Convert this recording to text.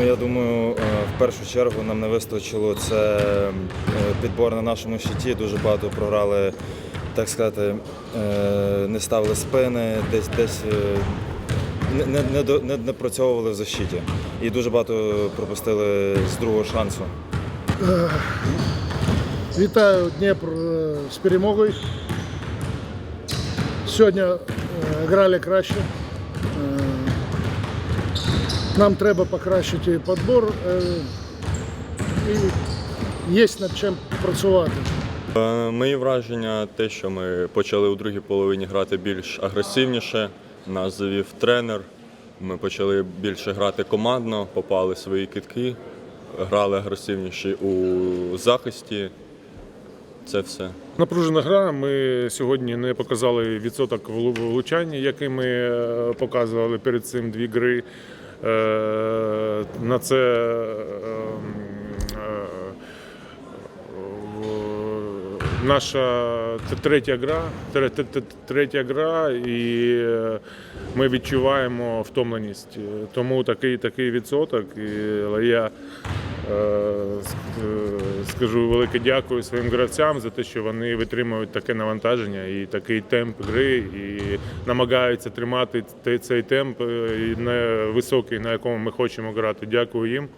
Ну я думаю, е, в першу чергу нам не вистачило це е, підбор на нашому щиті. Дуже багато програли, так сказати, е, не ставили спини, десь десь не, не, не, не, працьовували в защиті. І дуже багато пропустили з другого шансу. Вітаю Дніпр з перемогою. Сьогодні грали краще. Нам треба покращити підбор е, і є над чим працювати. Е, Мої враження те, що ми почали у другій половині грати більш агресивніше. Нас завів тренер. Ми почали більше грати командно, попали свої китки, грали агресивніше у захисті. Це все. Напружена гра. Ми сьогодні не показали відсоток влучання, який ми е, показували перед цим дві гри. Е, На це е, е, наша третя гра, третя гра, і ми відчуваємо втомленість. Тому такий такий відсоток. Але я Скажу велике дякую своїм гравцям за те, що вони витримують таке навантаження і такий темп гри, і намагаються тримати цей темп е, на високий, на якому ми хочемо грати. Дякую їм.